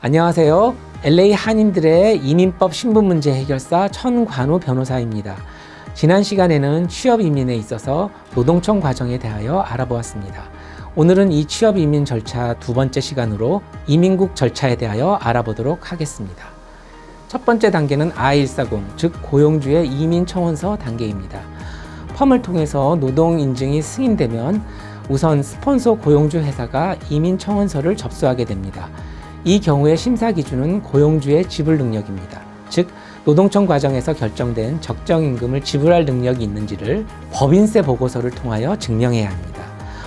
안녕하세요. LA 한인들의 이민법 신분 문제 해결사 천관우 변호사입니다. 지난 시간에는 취업 이민에 있어서 노동청 과정에 대하여 알아보았습니다. 오늘은 이 취업 이민 절차 두 번째 시간으로 이민국 절차에 대하여 알아보도록 하겠습니다. 첫 번째 단계는 I140, 즉 고용주의 이민 청원서 단계입니다. 펌을 통해서 노동 인증이 승인되면 우선 스폰서 고용주 회사가 이민 청원서를 접수하게 됩니다. 이 경우의 심사 기준은 고용주의 지불 능력입니다. 즉 노동청 과정에서 결정된 적정 임금을 지불할 능력이 있는지를 법인세 보고서를 통하여 증명해야 합니다.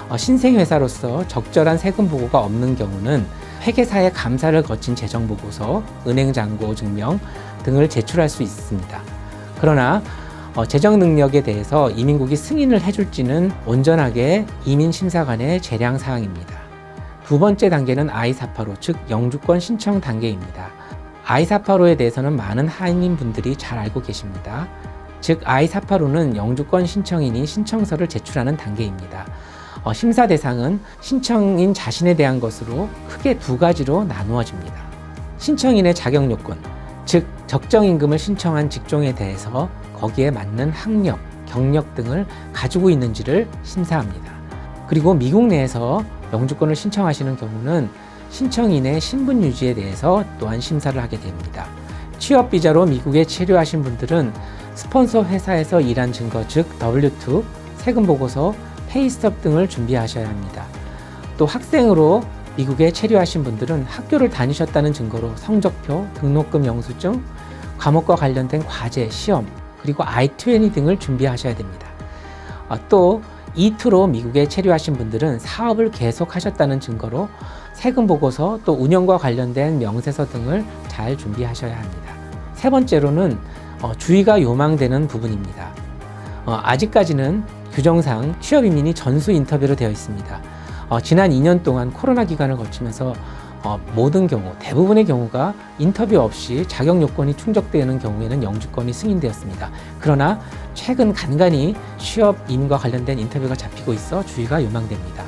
어, 신생 회사로서 적절한 세금 보고가 없는 경우는 회계사의 감사를 거친 재정 보고서, 은행 잔고 증명 등을 제출할 수 있습니다. 그러나 어, 재정 능력에 대해서 이민국이 승인을 해줄지는 온전하게 이민 심사관의 재량 사항입니다. 두 번째 단계는 I485, 즉 영주권 신청 단계입니다. I485에 대해서는 많은 한인 분들이 잘 알고 계십니다. 즉 I485는 영주권 신청인이 신청서를 제출하는 단계입니다. 어, 심사 대상은 신청인 자신에 대한 것으로 크게 두 가지로 나누어집니다. 신청인의 자격 요건, 즉 적정 임금을 신청한 직종에 대해서 거기에 맞는 학력, 경력 등을 가지고 있는지를 심사합니다. 그리고 미국 내에서 영주권을 신청하시는 경우는 신청인의 신분 유지에 대해서 또한 심사를 하게 됩니다. 취업 비자로 미국에 체류하신 분들은 스폰서 회사에서 일한 증거 즉 W2, 세금 보고서, 페이스톱 등을 준비하셔야 합니다. 또 학생으로 미국에 체류하신 분들은 학교를 다니셨다는 증거로 성적표, 등록금 영수증, 과목과 관련된 과제, 시험, 그리고 I-20 등을 준비하셔야 됩니다. 아, 또 이투로 미국에 체류하신 분들은 사업을 계속하셨다는 증거로 세금 보고서 또 운영과 관련된 명세서 등을 잘 준비하셔야 합니다. 세 번째로는 어, 주의가 요망되는 부분입니다. 어, 아직까지는 규정상 취업 이민이 전수 인터뷰로 되어 있습니다. 어, 지난 2년 동안 코로나 기간을 거치면서 어, 모든 경우, 대부분의 경우가 인터뷰 없이 자격 요건이 충족되는 경우에는 영주권이 승인되었습니다. 그러나 최근 간간히 취업 임과 관련된 인터뷰가 잡히고 있어 주의가 요망됩니다.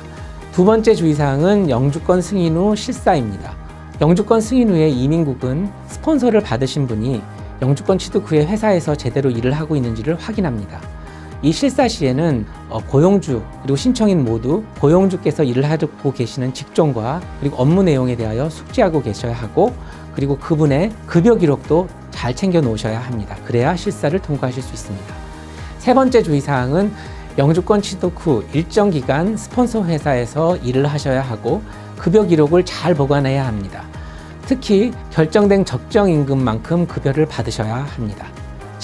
두 번째 주의사항은 영주권 승인 후 실사입니다. 영주권 승인 후에 이민국은 스폰서를 받으신 분이 영주권 취득 후에 회사에서 제대로 일을 하고 있는지를 확인합니다. 이 실사 시에는 어, 고용주 그리고 신청인 모두 고용주께서 일을 하고 계시는 직종과 그리고 업무 내용에 대하여 숙지하고 계셔야 하고 그리고 그분의 급여 기록도 잘 챙겨 놓으셔야 합니다. 그래야 실사를 통과하실 수 있습니다. 세 번째 주의사항은 영주권 취득 후 일정 기간 스폰서 회사에서 일을 하셔야 하고 급여 기록을 잘 보관해야 합니다. 특히 결정된 적정 임금만큼 급여를 받으셔야 합니다.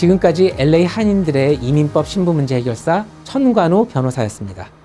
지금까지 LA 한인들의 이민법 신부 문제 해결사 천관우 변호사였습니다.